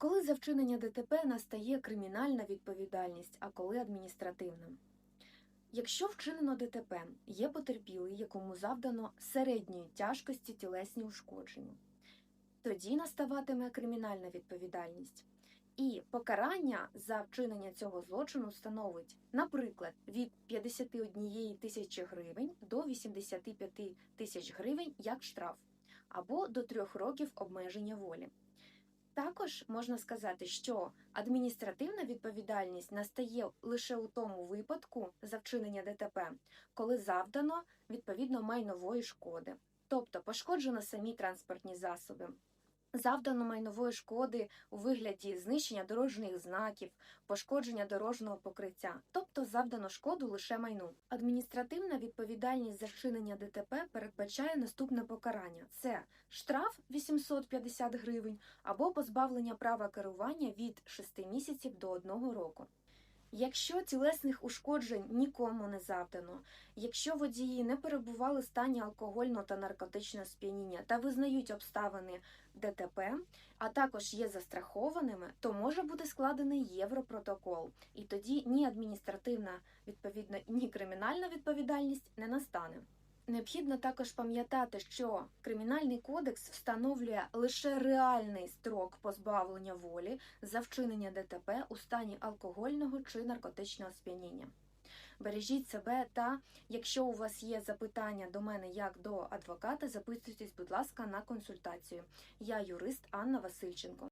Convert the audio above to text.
Коли за вчинення ДТП настає кримінальна відповідальність, а коли адміністративна? Якщо вчинено ДТП, є потерпілий, якому завдано середньої тяжкості тілесні ушкодження, тоді наставатиме кримінальна відповідальність. І покарання за вчинення цього злочину становить, наприклад, від 51 тисячі гривень до 85 тисяч гривень як штраф, або до трьох років обмеження волі. Також можна сказати, що адміністративна відповідальність настає лише у тому випадку за вчинення ДТП, коли завдано відповідно майнової шкоди, тобто пошкоджено самі транспортні засоби. Завдано майнової шкоди у вигляді знищення дорожніх знаків, пошкодження дорожнього покриття, тобто завдано шкоду лише майну. Адміністративна відповідальність за вчинення ДТП передбачає наступне покарання: це штраф 850 гривень або позбавлення права керування від 6 місяців до 1 року. Якщо тілесних ушкоджень нікому не завдано, якщо водії не перебували в стані алкогольного та наркотичного сп'яніння та визнають обставини ДТП, а також є застрахованими, то може бути складений європротокол, і тоді ні адміністративна відповідно, ні кримінальна відповідальність не настане. Необхідно також пам'ятати, що Кримінальний кодекс встановлює лише реальний строк позбавлення волі за вчинення ДТП у стані алкогольного чи наркотичного сп'яніння. Бережіть себе та якщо у вас є запитання до мене як до адвоката, записуйтесь, будь ласка, на консультацію. Я юрист Анна Васильченко.